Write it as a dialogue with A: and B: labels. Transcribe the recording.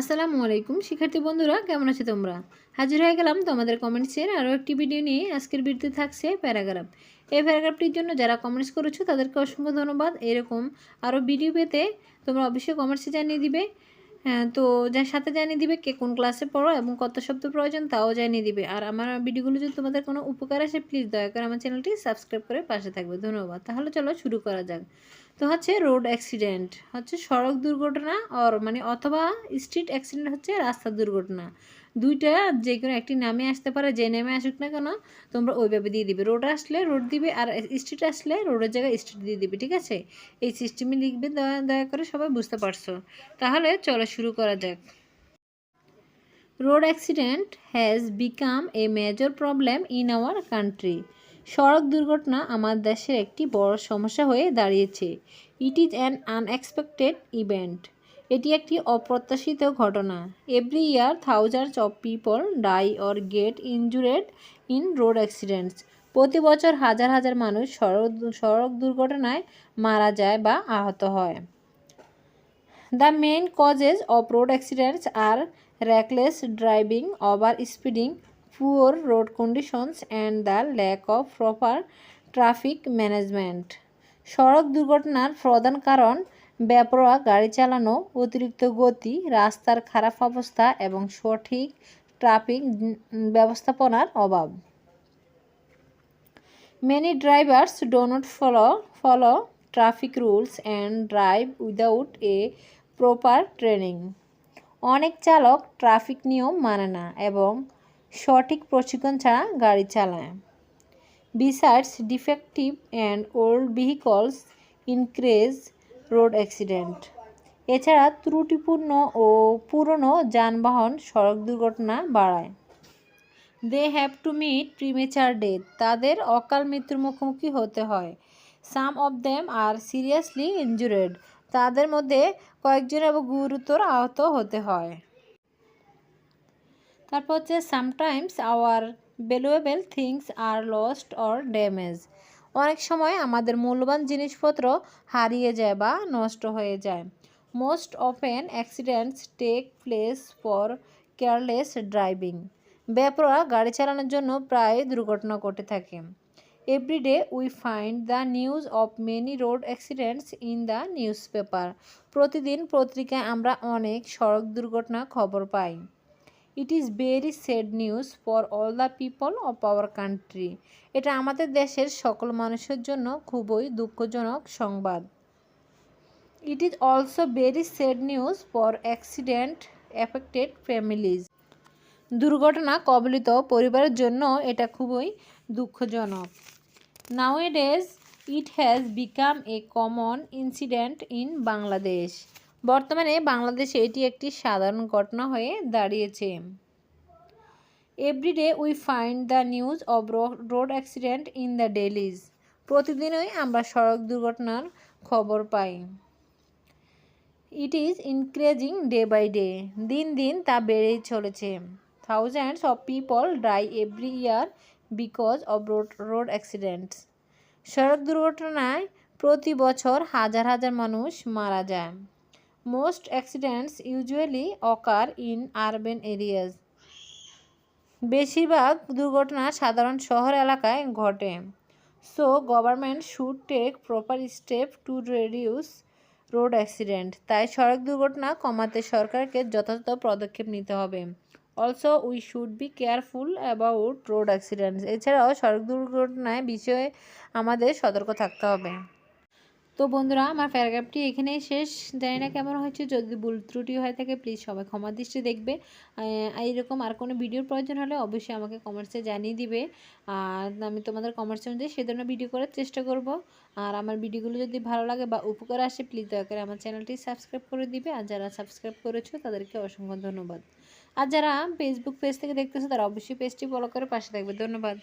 A: আসসালামু আলাইকুম। শিক্ষার্থী বন্ধুরা কেমন আছো তোমরা? হাজির হয়ে গেলাম তোমাদের কমেন্টসের আরও একটি ভিডিও নিয়ে। আজকের ভিডিওতে থাকছে প্যারাগ্রাফ এই প্যারাগ্রাফটির জন্য যারা কমেন্টস করেছ তাদেরকে অসংখ্য ধন্যবাদ। এরকম আরও ভিডিও পেতে তোমরা অবশ্যই কমেন্টসে জানিয়ে দিবে। হ্যাঁ, তো যার সাথে জানিয়ে দিবে কে কোন ক্লাসে পড়ো এবং কত শব্দ প্রয়োজন তাও জানিয়ে দিবে। আর আমার ভিডিওগুলো যদি তোমাদের কোনো উপকার আসে প্লিজ দয়া করে আমার চ্যানেলটি সাবস্ক্রাইব করে পাশে থাকবে। ধন্যবাদ। তাহলে চলো শুরু করা যাক। তো হচ্ছে রোড অ্যাক্সিডেন্ট, হচ্ছে সড়ক দুর্ঘটনা অর মানে অথবা স্ট্রিট অ্যাক্সিডেন্ট হচ্ছে রাস্তার দুর্ঘটনা। দুইটা যে কোনো একটি নামে আসতে পারে, যে নামে আসুক না কেন, তোমরা ওইভাবে দিয়ে দিবে। রোড আসলে রোড দিবে আর স্ট্রিট আসলে রোডের জায়গায় স্ট্রিট দিয়ে দিবে, ঠিক আছে? এই সিস্টেমে লিখবে, দয়া দয়া করে সবাই বুঝতে পারছ। তাহলে চলো শুরু করা যাক। Road accident has become a major problem in our country সড়ক দুর্ঘটনা আমার দেশের একটি বড় সমস্যা হয়ে দাঁড়িয়েছে। It is an unexpected event এটি একটি অপ্রত্যাশিত ঘটনা। Every year thousands of people die or get injured in road accidents প্রতি বছর হাজার হাজার মানুষ সড়ক সড়ক দুর্ঘটনায় মারা যায় বা আহত হয়। The main causes of road accidents are reckless driving over speeding poor road conditions and the lack of proper traffic management সড়ক দুর্ঘটনার প্রধান কারণ, বেপরোয়া গাড়ি চালানো, অতিরিক্ত গতি, রাস্তার খারাপ অবস্থা এবং সঠিক ট্রাফিক ব্যবস্থাপনার অভাব। Many drivers do not follow follow traffic rules and drive without a proper training অনেক চালক ট্রাফিক নিয়ম মানে না এবং সঠিক প্রশিক্ষণ ছাড়া গাড়ি চালায়। Besides defective and old vehicles increase road accident এছাড়া ত্রুটিপূর্ণ ও পুরনো যানবাহন সড়ক দুর্ঘটনা বাড়ায়। They have to meet premature death তাদের অকাল মৃত্যুর মুখোমুখি হতে হয়। Some of them are seriously injured তাদের মধ্যে কয়েকজন এবং গুরুতর আহত হতে হয়। তারপর হচ্ছে sometimes our valuable things are lost or damage অনেক সময় আমাদের মূল্যবান জিনিসপত্র হারিয়ে যায় বা নষ্ট হয়ে যায়। Most often accidents take place for careless driving বেপরোয়া গাড়ি চালানোর জন্য প্রায় দুর্ঘটনা ঘটে থাকে। Everyday we find the news of many road accidents in the newspaper প্রতিদিন পত্রিকায় আমরা অনেক সড়ক দুর্ঘটনা খবর পাই। It is very sad news for all the people of our country এটা আমাদের দেশের সকল মানুষের জন্য খুবই দুঃখজনক সংবাদ। It is also very sad news for accident affected families দুর্ঘটনা কবলিত পরিবারের জন্য এটা খুবই দুঃখজনক। Nowadays it has become a common incident in Bangladesh বর্তমানে বাংলাদেশে এটি একটি সাধারণ ঘটনা হয়ে দাঁড়িয়েছে। Everyday we find the news of road accident in the dailies প্রতিদিনই আমরা সড়ক দুর্ঘটনার খবর পাই। It is increasing day by day দিন দিন তা বেড়েই চলেছে। Thousands of people die every year because of road road accidents সড়ক দুর্ঘটনায় প্রতি বছর হাজার হাজার মানুষ মারা যায়। Most accidents usually occur in urban areas বেশিরভাগ দুর্ঘটনা সাধারণ শহর এলাকায় ঘটে। So government should take proper step to reduce road accident তাই সড়ক দুর্ঘটনা কমাতে সরকারকে যথাযথ পদক্ষেপ নিতে হবে। Also we should be careful about road accidents এছাড়াও সড়ক দুর্ঘটনায় বিষয়ে আমাদের সতর্ক থাকতে হবে। তো বন্ধুরা, আমার প্যারাগ্রাফটি এখানেই শেষ। জানি না কেমন হয়েছে, যদি ভুল ত্রুটি হয়ে থাকে প্লিজ সবাই ক্ষমা দৃষ্টি দেখবে। এইরকম আর কোনো ভিডিওর প্রয়োজন হলে অবশ্যই আমাকে কমেন্টসে জানিয়ে দিবে। আর আমি তোমাদের কমেন্টস অনুযায়ী সে ধরনের ভিডিও করার চেষ্টা করব। আর আমার ভিডিওগুলো যদি ভালো লাগে বা উপকার আসে প্লিজ দয়া করে আমার চ্যানেলটি সাবস্ক্রাইব করে দিবে। আর যারা সাবস্ক্রাইব করেছ, তাদেরকে অসংখ্য ধন্যবাদ। আর যারা ফেসবুক পেজ থেকে দেখতেছো, তারা অবশ্যই পেজটি ফলো করে পাশে থাকবে। ধন্যবাদ।